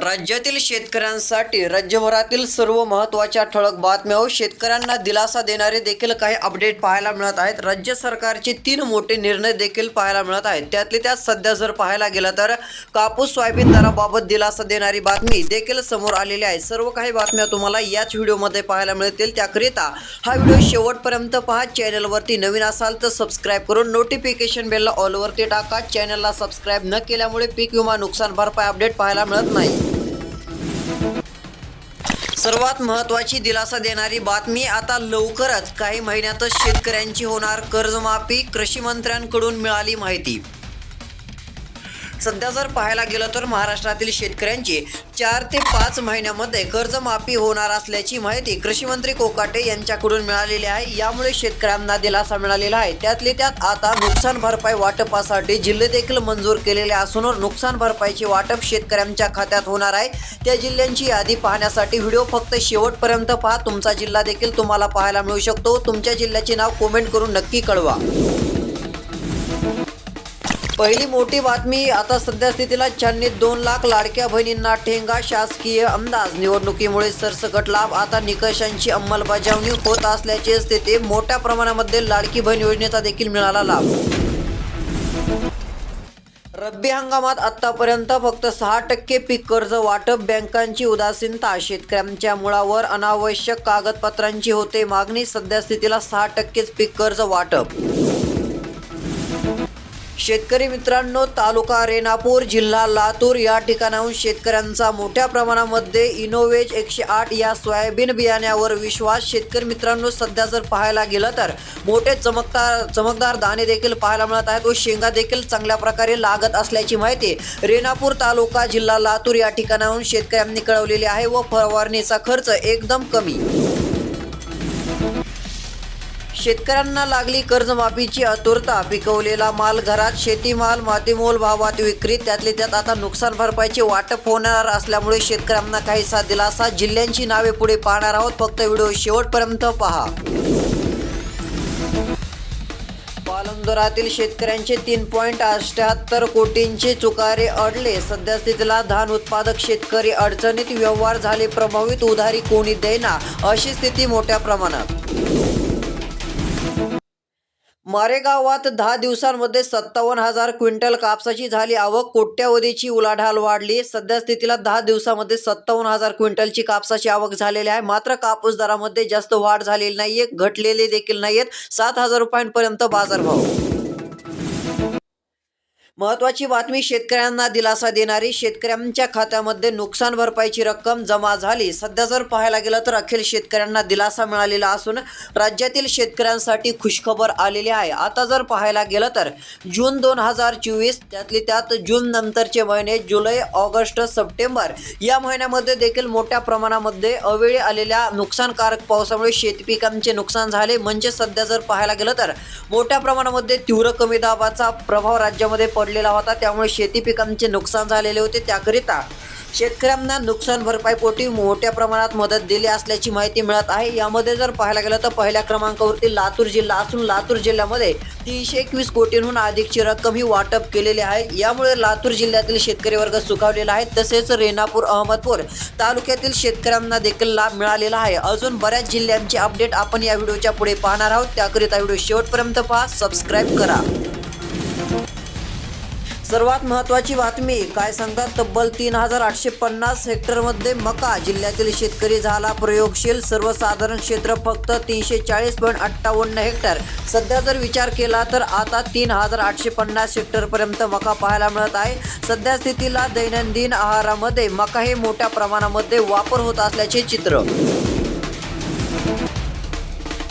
राज्यातील शेतकऱ्यांसाठी राज्यभरातील सर्व महत्त्वाच्या ठळक बातम्या व शेतकऱ्यांना दिलासा देणारे देखील काही अपडेट पाहायला मिळत आहेत. राज्य सरकारचे तीन मोठे निर्णय देखील पाहायला मिळत आहेत. त्यातले त्यात सध्या जर पाहायला गेलं तर कापूस सोयाबीन दराबाबत दिलासा देणारी बातमी देखील समोर आलेली आहे. सर्व काही बातम्या तुम्हाला याच व्हिडिओमध्ये पाहायला मिळतील. त्याकरिता हा व्हिडिओ शेवटपर्यंत पहा. चॅनलवरती नवीन असाल तर सबस्क्राईब करून नोटिफिकेशन बेलला ऑलवरती टाका. चॅनलला सबस्क्राईब न केल्यामुळे पीक विमा नुकसान भरपाई अपडेट पाहायला मिळत नाही. सर्वात महत्त्वाची दिलासा देणारी बातमी आता लवकरच काही महिन्यातच शेतकऱ्यांची होणार कर्जमाफी कृषी मंत्र्यांकडून मिळाली माहिती. सध्या जर पाहायला गेलं तर महाराष्ट्रातील शेतकऱ्यांची चार ते पाच महिन्यामध्ये कर्जमाफी होणार असल्याची माहिती कृषीमंत्री कोकाटे यांच्याकडून मिळालेली आहे. यामुळे शेतकऱ्यांना दिलासा मिळालेला आहे. त्यातले त्यात आता नुकसान भरपाई वाटपासाठी जिल्हे देखील मंजूर केलेले असून नुकसान भरपाईचे वाटप शेतकऱ्यांच्या खात्यात होणार आहे. त्या जिल्ह्यांची यादी पाहण्यासाठी व्हिडिओ फक्त शेवटपर्यंत पहा. तुमचा जिल्हा देखील तुम्हाला पाहायला मिळू शकतो. तुमच्या जिल्ह्याचे नाव कमेंट करून नक्की कळवा. पहिली मोठी बातमी आता सध्या स्थितीला छाननीत दोन लाख लाडक्या बहिणींना ठेंगा शासकीय अंदाज. निवडणुकीमुळे सरसकट लाभ आता निकषांची अंमलबजावणी होत असल्याचे स्थिती मोठ्या प्रमाणामध्ये लाडकी बहीण योजनेचा देखील मिळाला लाभ. रब्बी हंगामात आतापर्यंत फक्त सहा टक्के पीक कर्ज वाटप बँकांची उदासीनता शेतकऱ्यांच्या मुळावर अनावश्यक कागदपत्रांची होते मागणी सध्या स्थितीला सहा टक्केच पीक कर्ज वाटप. शेतकरी मित्रांनो तालुका रेणापूर जिल्हा लातूर या ठिकाणाहून शेतकऱ्यांचा मोठ्या प्रमाणामध्ये इनोवेज एकशे आठ या सोयाबीन बियाण्यावर विश्वास. शेतकरी मित्रांनो सध्या जर पाहायला गेलं तर मोठे चमकदार चमकदार दाणे देखील पाहायला मिळत आहेत व शेंगा देखील चांगल्या प्रकारे लागत असल्याची माहिती रेणापूर तालुका जिल्हा लातूर या ठिकाणाहून शेतकऱ्यांनी कळवलेली आहे व फवारणीचा खर्च एकदम कमी. शेतकऱ्यांना लागली कर्जमाफीची आतुरता पिकवलेला माल घरात शेतीमाल मातीमोल भावात विक्री त्यातले त्यात आता नुकसान भरपाईचे वाटप होणार असल्यामुळे शेतकऱ्यांना काहीसा दिलासा. जिल्ह्यांची नावे पुढे पाहणार आहोत. फक्त व्हिडिओ शेवटपर्यंत पहा. पालमदरातील शेतकऱ्यांचे तीन पॉईंट अठ्याहत्तर कोटींचे चुकारे अडले. सध्या स्थितीला धान उत्पादक शेतकरी अडचणीत व्यवहार झाले. प्रभावित उधारी कोणी देना अशी स्थिती मोठ्या प्रमाणात. मारेगावात दहा दिवसांमध्ये सत्तावन्न हजार क्विंटल कापसाची झाली आवक. कोट्यावधीची उलाढाल वाढली. सध्या स्थितीला दहा दिवसामध्ये सत्तावन्न हजार क्विंटलची कापसाची आवक झालेली आहे. मात्र कापूस दरामध्ये जास्त वाढ झालेली नाहीये. घटलेले देखील नाहीयेत. सात हजार रुपयांपर्यंत बाजारभाव महत्वाची बातमी शेतकऱ्यांना दिलासा देणारी शेतकऱ्यांच्या खात्यामध्ये नुकसान भरपाईची रक्कम जमा झाली. सध्या जर पाहायला गेलं तर अखिल शेतकऱ्यांना दिलासा मिळालेला असून राज्यातील शेतकऱ्यांसाठी खुशखबर आलेली आहे. आता जर पाहायला गेलं तर जून दोन हजार चोवीस त्यातली त्यात जून नंतरचे महिने जुलै ऑगस्ट सप्टेंबर या महिन्यामध्ये देखील मोठ्या प्रमाणामध्ये अवेळी आलेल्या नुकसानकारक पावसामुळे शेतपिकांचे नुकसान झाले. म्हणजे सध्या जर पाहायला गेलं तर मोठ्या प्रमाणामध्ये तीव्र कमी दाबाचा प्रभाव राज्यामध्ये पड पडलेला होता. त्यामुळे शेती पिकांचे नुकसान झालेले होते. त्याकरिता शेतकऱ्यांना नुकसान भरपाईपोटी मोठ्या प्रमाणात मदत दिली असल्याची माहिती मिळत आहे. यामध्ये जर पाहायला गेलं तर पहिल्या क्रमांकावरती लातूर जिल्हा असून लातूर जिल्ह्यामध्ये तीनशे एकवीस कोटींहून अधिकची रक्कम ही वाटप केलेली आहे. यामुळे लातूर जिल्ह्यातील शेतकरी वर्ग सुखावलेला आहे. तसेच रेणापूर अहमदपूर तालुक्यातील शेतकऱ्यांना देखील लाभ मिळालेला आहे. अजून बऱ्याच जिल्ह्यांचे अपडेट आपण या व्हिडिओच्या पुढे पाहणार आहोत. त्याकरिता व्हिडिओ शेवटपर्यंत पहा. सबस्क्राईब करा. सर्वात महत्त्वाची बातमी काय सांगतात? तब्बल तीन हजार आठशे पन्नास हेक्टरमध्ये मका. जिल्ह्यातील शेतकरी झाला प्रयोगशील. सर्वसाधारण क्षेत्र फक्त तीनशे चाळीस पॉईंट अठ्ठावन्न हेक्टर. सध्या जर विचार केला तर आता तीन हजार आठशे पन्नास हेक्टरपर्यंत मका पाहायला मिळत आहे. सध्या स्थितीला दैनंदिन आहारामध्ये मका हे मोठ्या प्रमाणामध्ये वापर होत असल्याचे चित्र.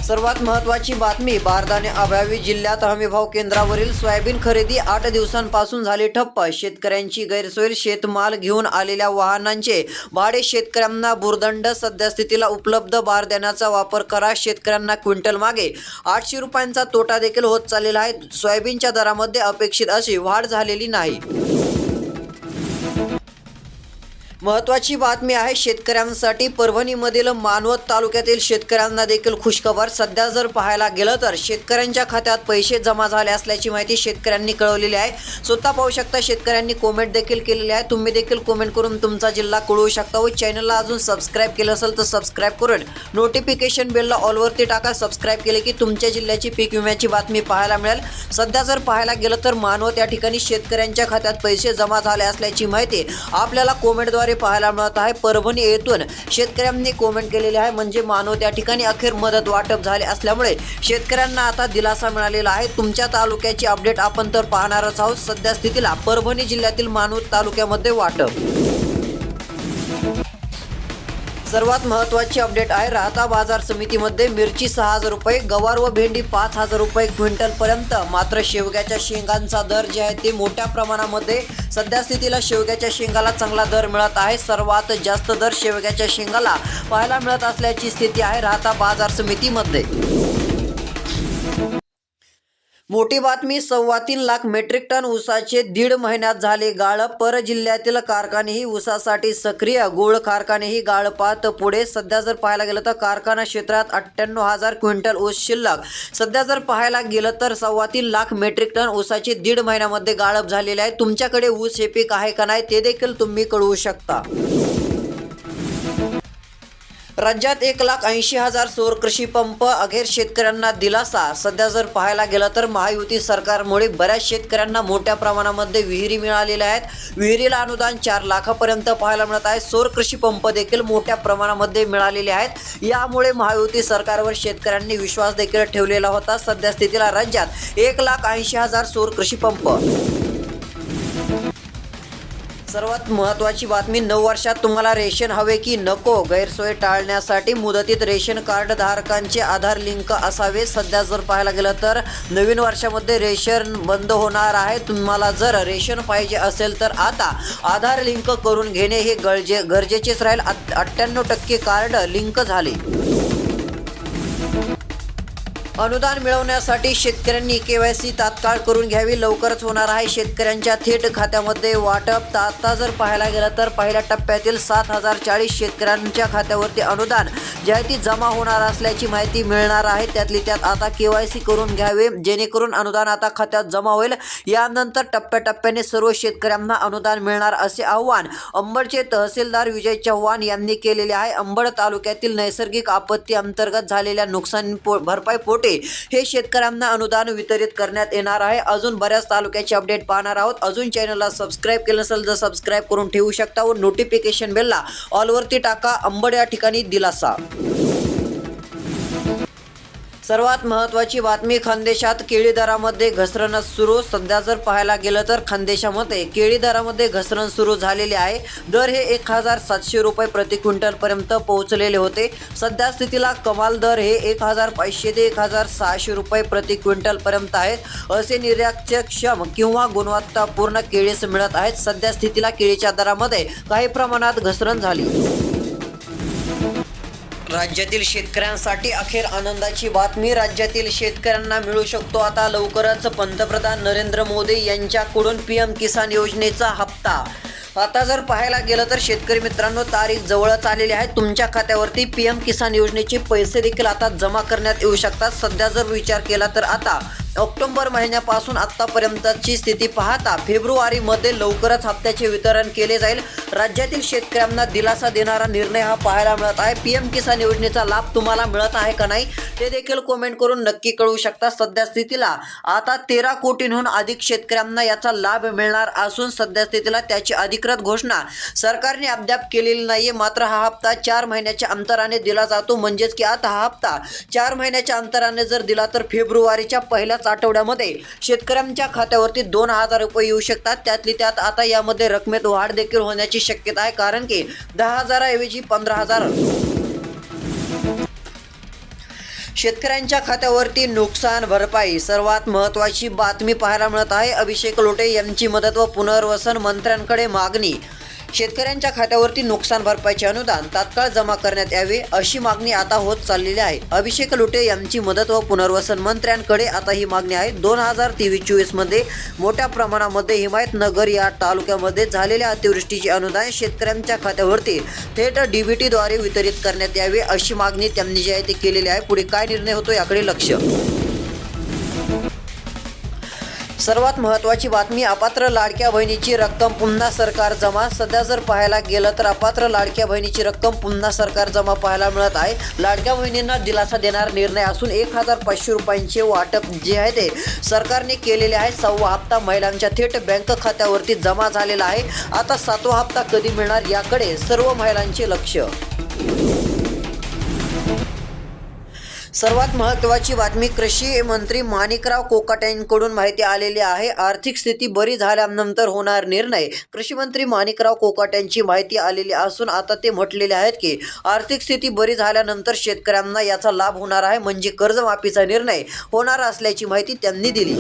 सर्वात महत्त्वाची बातमी भारताने अभावी जिल्ह्यात हमीभाव केंद्रावरील सोयाबीन खरेदी आठ दिवसांपासून झाली ठप्प. शेतकऱ्यांची गैरसोय शेतमाल घेऊन आलेल्या वाहनांचे भाडे शेतकऱ्यांना भुर्दंड सद्यस्थितीला उपलब्ध भार देण्याचा वापर करा शेतकऱ्यांना क्विंटल मागे. आठशे रुपयांचा तोटा देखील होत चाललेला आहे. सोयाबीनच्या दरामध्ये अपेक्षित अशी वाढ झालेली नाही. महत्त्वाची बातमी आहे शेतकऱ्यांसाठी परभणीमधील मानवत तालुक्यातील शेतकऱ्यांना देखील खुशखबर. सध्या जर पाहायला गेलं तर शेतकऱ्यांच्या खात्यात पैसे जमा झाले असल्याची माहिती शेतकऱ्यांनी कळवलेली आहे. स्वतः पाहू शकता शेतकऱ्यांनी कॉमेंट देखील केलेली आहे. तुम्ही देखील कॉमेंट करून तुमचा जिल्हा कळवू शकता व चॅनलला अजून सबस्क्राईब केलं असेल तर सबस्क्राईब करून नोटिफिकेशन बेलला ऑलवरती टाका. सबस्क्राईब केले की तुमच्या जिल्ह्याची पीक विम्याची बातमी पाहायला मिळेल. सध्या जर पाहायला गेलं तर मानवत या ठिकाणी शेतकऱ्यांच्या खात्यात पैसे जमा झाले असल्याची माहिती आपल्याला कॉमेंटद्वारे पाहायला मिळत आहे. परभणी येथून शेतकऱ्यांनी कोमेंट केलेले आहे. म्हणजे मानव त्या ठिकाणी अखेर मदत वाटप झाले असल्यामुळे शेतकऱ्यांना आता दिलासा मिळालेला आहे. तुमच्या तालुक्याची अपडेट आपण तर पाहणारच आहोत. सध्या स्थितीला परभणी जिल्ह्यातील मानव तालुक्यामध्ये वाटप. सर्वात महत्त्वाची अपडेट आहे राहता बाजार समितीमध्ये मिरची सहा हजार रुपये गवार व भेंडी पाच हजार रुपये क्विंटलपर्यंत मात्र शेवग्याच्या शेंगांचा दर जे आहे ते मोठ्या प्रमाणामध्ये सध्या स्थितीला शेवग्याच्या शेंगाला चांगला दर मिळत आहे. सर्वात जास्त दर शेवग्याच्या शेंगाला पाहायला मिळत असल्याची स्थिती आहे राहता बाजार समितीमध्ये. मोठी बातमी सव्वा तीन लाख मेट्रिक टन ऊसाचे दीड महिन्यात झाले गाळप. पर जिल्ह्यातील कारखानेही ऊसासाठी सक्रिय. गोळ कारखानेही गाळपात. पुढे सध्या जर पाहायला गेलं तर कारखाना क्षेत्रात अठ्ठ्याण्णव हजार क्विंटल ऊस शिल्लक. सध्या जर पाहायला गेलं तर सव्वा तीन लाख मेट्रिक टन ऊसाचे दीड महिन्यामध्ये गाळप झालेले आहे. तुमच्याकडे ऊस हे पीक आहे का नाही ते देखील तुम्ही कळवू शकता. राज्यात एक लाख ऐंशी हजार सौर कृषी पंप अखेर शेतकऱ्यांना दिलासा. सध्या जर पाहायला गेलं तर महायुती सरकारमुळे बऱ्याच शेतकऱ्यांना मोठ्या प्रमाणामध्ये विहिरी मिळालेल्या आहेत. विहिरीला अनुदान चार लाखापर्यंत पाहायला मिळत आहे. सौर कृषी पंप देखील मोठ्या प्रमाणामध्ये मिळालेले आहेत. यामुळे महायुती सरकारवर शेतकऱ्यांनी विश्वास देखील ठेवलेला होता. सध्या स्थितीला राज्यात एक लाख ऐंशी हजार सौर कृषी पंप. सर्वात महत्त्वाची बातमी नऊ वर्षात तुम्हाला रेशन हवे की नको? गैरसोय टाळण्यासाठी मुदतीत रेशन कार्ड धारकांचे आधार लिंक असावे. सध्या जर पाहायला गेलं तर नवीन वर्षामध्ये रेशन बंद होणार आहे. तुम्हाला जर रेशन पाहिजे असेल तर आता आधार लिंक करून घेणे हे गरजे गरजेचेच राहील. अठ्ठ्याण्णव टक्के कार्ड लिंक झाले. अनुदान मिळवण्यासाठी शेतकऱ्यांनी केवायसी तात्काळ करून घ्यावी. लवकरच होणार आहे. शेतकऱ्यांच्या थेट खात्यामध्ये वाटप. आता जर पाहायला गेलं तर पहिल्या टप्प्यातील सात हजार चाळीस शेतकऱ्यांच्या खात्यावरती अनुदान जे आहे ती जमा होणार असल्याची माहिती मिळणार आहे. त्यातली त्यात आता केवायसी करून घ्यावे जेणेकरून अनुदान आता खात्यात जमा होईल. यानंतर टप्प्याटप्प्याने सर्व शेतकऱ्यांना अनुदान मिळणार असे आव्हान अंबडचे तहसीलदार विजय चव्हाण यांनी केलेले आहे. अंबड तालुक्यातील नैसर्गिक आपत्ती अंतर्गत झालेल्या नुकसान पो भरपाई पोटे हे शेतकऱ्यांना अनुदान वितरित करण्यात येणार आहे. अजून बऱ्याच तालुक्याचे अपडेट पाहणार आहोत. अजून चॅनलला सबस्क्राईब केलं नसेल तर सबस्क्राईब करून ठेवू शकता व नोटिफिकेशन बेलला ऑलवरती टाका. अंबड या ठिकाणी दिलासा. सर्वात महत्त्वाची बातमी खानदेशात केळी दरामध्ये घसरण सुरू. सध्या जर पाहायला गेलं तर खानदेशामध्ये केळी दरामध्ये घसरण सुरू झालेले आहे. दर हे एक हजार सातशे रुपये प्रति क्विंटलपर्यंत पोहोचलेले होते. सध्या स्थितीला कमाल दर हे एक हजार पाचशे ते एक हजार सहाशे रुपये प्रति क्विंटलपर्यंत आहेत. असे निर्यातक्षम किंवा गुणवत्तापूर्ण केळीस मिळत आहेत. सध्या स्थितीला केळीच्या दरामध्ये काही प्रमाणात घसरण झाली. राज्यातील शेतकऱ्यांसाठी अखेर आनंदाची बातमी. राज्यातील शेतकऱ्यांना मिळू शकतो आता लवकरच पंतप्रधान नरेंद्र मोदी यांच्याकडून पी एम किसान योजनेचा हप्ता. आता जर पाहायला गेलं तर शेतकरी मित्रांनो तारीख जवळच आलेली आहे. तुमच्या खात्यावरती पी एम किसान योजनेचे पैसे देखील आता जमा करण्यात येऊ शकतात. सध्या जर विचार केला तर आता ऑक्टोबर महिन्यापासून आत्तापर्यंतची स्थिती पाहता फेब्रुवारीमध्ये लवकरच हप्त्याचे वितरण केले जाईल. राज्यातील शेतकऱ्यांना दिलासा देणारा निर्णय हा पाहायला मिळत आहे. पी एम किसान योजनेचा लाभ तुम्हाला मिळत आहे का नाही ते देखील कमेंट करून नक्की कळवू शकता. सध्या स्थितीला आता तेरा कोटींहून अधिक शेतकऱ्यांना याचा लाभ मिळणार असून सध्या स्थितीला त्याची अधिकृत घोषणा सरकारने अद्याप केलेली नाहीये. मात्र हा हप्ता चार महिन्याच्या अंतराने दिला जातो. म्हणजेच की आता हा हप्ता चार महिन्याच्या अंतराने जर दिला तर फेब्रुवारीच्या पहिल्याच आठवड्यामध्ये शेतकऱ्यांच्या खात्यावरती दोन हजार रुपये येऊ शकतात. त्यातली त्यात आता यामध्ये रकमेत वाढ देखील होण्याची शक्यता आहे कारण की दहा हजाराऐवजी पंधरा हजार. शेतकऱ्यांच्या खात्यावरती नुकसान भरपाई सर्वात महत्त्वाची बातमी पाहायला मिळत आहे. अभिषेक लोटे यांची मदत व पुनर्वसन मंत्र्यांकडे मागणी शेतकऱ्यांच्या खात्यावरती नुकसान भरपाईचे अनुदान तात्काळ जमा करण्यात यावे अशी मागणी आता होत चाललेली आहे. अभिषेक लुटे यांची मदत व पुनर्वसन मंत्र्यांकडे आता ही मागणी आहे. दोन हजार तेवीस चोवीसमध्ये मोठ्या प्रमाणामध्ये हिमायतनगर या तालुक्यामध्ये झालेल्या अतिवृष्टीचे अनुदान शेतकऱ्यांच्या खात्यावरती थेट डीबीटीद्वारे वितरित करण्यात यावे अशी मागणी त्यांनी जी आहे ती केलेली आहे. पुढे काय निर्णय होतो याकडे लक्ष. सर्वात महत्त्वाची बातमी अपात्र लाडक्या बहिणीची रक्कम पुन्हा सरकार जमा. सध्या जर पाहायला गेलं तर अपात्र लाडक्या बहिणीची रक्कम पुन्हा सरकार जमा पाहायला मिळत आहे. लाडक्या बहिणींना दिलासा देणारा निर्णय असून एक हजार पाचशे रुपयांचे वाटप जे आहे ते सरकारने केलेले आहे. सव्वा हप्ता महिलांच्या थेट बँक खात्यावरती जमा झालेला आहे. आता सातवा हप्ता कधी मिळणार याकडे सर्व महिलांचे लक्ष. सर्वात महत्त्वाची बातमी कृषी मंत्री माणिकराव कोकाट्यांकडून माहिती आलेली आहे. आर्थिक स्थिती बरी झाल्यानंतर होणार निर्णय. कृषी मंत्री माणिकराव कोकाट्यांची माहिती आलेली असून आता ते म्हटलेले आहेत की आर्थिक स्थिती बरी झाल्यानंतर शेतकऱ्यांना याचा लाभ होणार आहे म्हणजे कर्जमाफीचा निर्णय होणार असल्याची माहिती त्यांनी दिली.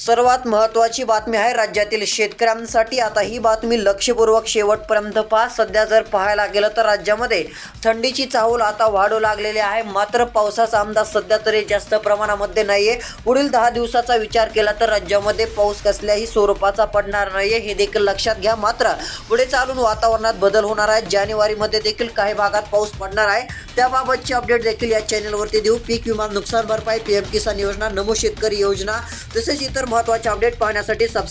सर्वात महत्त्वाची बातमी आहे राज्यातील शेतकऱ्यांसाठी. आता ही बातमी लक्षपूर्वक शेवटपर्यंत पहा. सध्या जर पाहायला गेलं तर राज्यामध्ये थंडीची चाहूल आता वाढू लागलेली आहे. मात्र पावसाचा अंदाज सध्या तरी जास्त प्रमाणामध्ये नाही आहे पुढील दहा दिवसाचा विचार केला तर राज्यामध्ये पाऊस कसल्याही स्वरूपाचा पडणार नाही आहे हे देखील लक्षात घ्या. मात्र पुढे चालून वातावरणात बदल होणार आहे जानेवारीमध्ये देखील काही भागात पाऊस पडणार आहे. त्याबाबतची अपडेट देखील या चॅनलवरती देऊ. पीक विमा नुकसान भरपाई पी एम किसान योजना नमो शेतकरी योजना तसेच इतर महत्त्वाचे अपडेट पाहण्यासाठी सबस्क्राईब